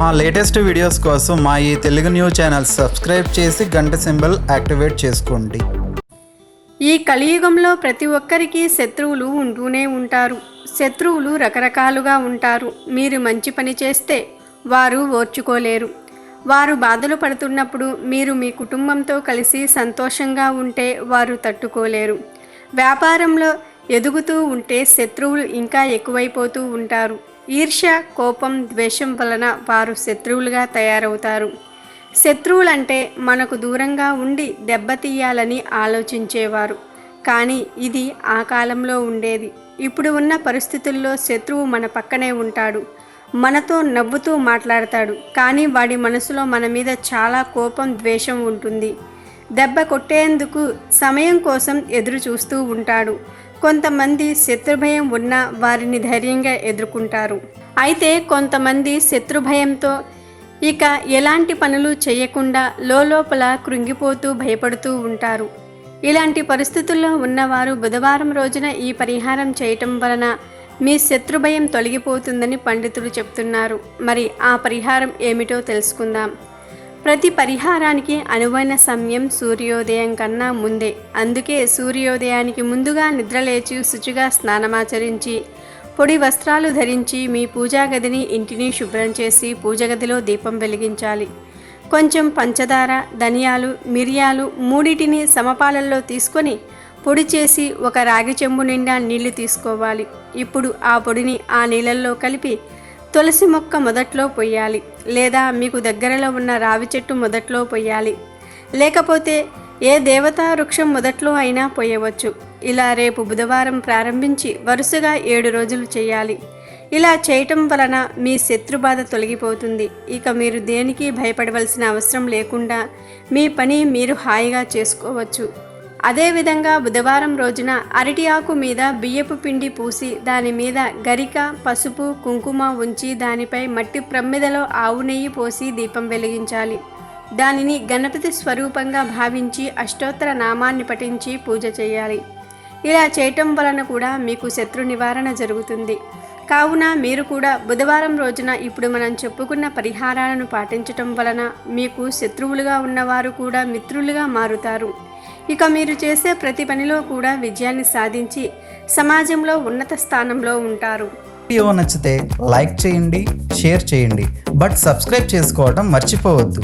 మా latest videos కోసం మా ఈ తెలుగు న్యూస్ ఛానల్ సబ్స్క్రైబ్ చేసి గంట సింబల్ యాక్టివేట్ చేసుకోండి. ఈ కలియుగంలో ప్రతి ఒక్కరికి శత్రువులు ఉంటూనే ఉంటారు. శత్రువులు రకరకాలుగా ఉంటారు. మీరు మంచి పని చేస్తే వారు ఓర్చుకోలేరు. వారు బాధలు పడుతున్నప్పుడు మీరు మీ కుటుంబంతో కలిసి సంతోషంగా ఉంటే వారు తట్టుకోలేరు. వ్యాపారంలో ఎదుగుతూ ఉంటే శత్రువులు ఇంకా ఎక్కువైపోతూ ఉంటారు. ఈర్ష్య కోపం ద్వేషం వలన వారు శత్రువులుగా తయారవుతారు. శత్రువులంటే మనకు దూరంగా ఉండి దెబ్బతీయాలని ఆలోచించేవారు. కానీ ఇది ఆ కాలంలో ఉండేది. ఇప్పుడు ఉన్న పరిస్థితుల్లో శత్రువు మన పక్కనే ఉంటాడు. మనతో నవ్వుతూ మాట్లాడతాడు. కానీ వాడి మనసులో మన మీద చాలా కోపం ద్వేషం ఉంటుంది. దెబ్బ కొట్టేందుకు సమయం కోసం ఎదురు చూస్తూ ఉంటాడు. కొంతమంది శత్రుభయం ఉన్న వారిని ధైర్యంగా ఎదుర్కొంటారు. అయితే కొంతమంది శత్రుభయంతో ఇక ఎలాంటి పనులు చేయకుండా లోపల కృంగిపోతూ భయపడుతూ ఉంటారు. ఇలాంటి పరిస్థితుల్లో ఉన్నవారు బుధవారం రోజున ఈ పరిహారం చేయటం వలన మీ శత్రుభయం తొలగిపోతుందని పండితులు చెప్తున్నారు. మరి ఆ పరిహారం ఏమిటో తెలుసుకుందాం. ప్రతి పరిహారానికి అనువైన సమయం సూర్యోదయం కన్నా ముందే. అందుకే సూర్యోదయానికి ముందుగా నిద్రలేచి శుచిగా స్నానమాచరించి పొడి వస్త్రాలు ధరించి మీ పూజా గదిని ఇంటిని శుభ్రం చేసి పూజ గదిలో దీపం వెలిగించాలి. కొంచెం పంచదార ధనియాలు మిరియాలు మూడిటిని సమపాలల్లో తీసుకొని పొడి చేసి ఒక రాగి చెంబు నిండా నీళ్ళు తీసుకోవాలి. ఇప్పుడు ఆ పొడిని ఆ నీళ్ళల్లో కలిపి తులసి మొక్క మొదట్లో పొయ్యాలి లేదా మీకు దగ్గరలో ఉన్న రావి చెట్టు మొదట్లో పొయ్యాలి. లేకపోతే ఏ దేవతా వృక్షం మొదట్లో అయినా పోయవచ్చు ఇలా రేపు బుధవారం ప్రారంభించి వరుసగా ఏడు రోజులు చేయాలి. ఇలా చేయటం వలన మీ శత్రుబాధ తొలగిపోతుంది. ఇక మీరు దేనికి భయపడవలసిన అవసరం లేకుండా మీ పని మీరు హాయిగా చేసుకోవచ్చు. అదేవిధంగా బుధవారం రోజున అరటి ఆకు మీద బియ్యపు పిండి పూసి దాని మీద గరిక పసుపు కుంకుమ ఉంచి దానిపై మట్టి ప్రమ్మిదలో ఆవు నెయ్యి పోసి దీపం వెలిగించాలి. దానిని గణపతి స్వరూపంగా భావించి అష్టోత్తర నామాన్ని పఠించి పూజ చేయాలి. ఇలా చేయటం వలన కూడా మీకు శత్రు నివారణ జరుగుతుంది. కావున మీరు కూడా బుధవారం రోజున ఇప్పుడు మనం చెప్పుకున్న పరిహారాలను పాటించటం వలన మీకు శత్రువులుగా ఉన్నవారు కూడా మిత్రులుగా మారుతారు. ఇక మీరు చేసే ప్రతి పనిలో కూడా విజయాన్ని సాధించి సమాజంలో ఉన్నత స్థానంలో ఉంటారు. వీడియో నచ్చితే లైక్ చేయండి షేర్ చేయండి బట్ సబ్స్క్రైబ్ చేసుకోవడం మర్చిపోవద్దు.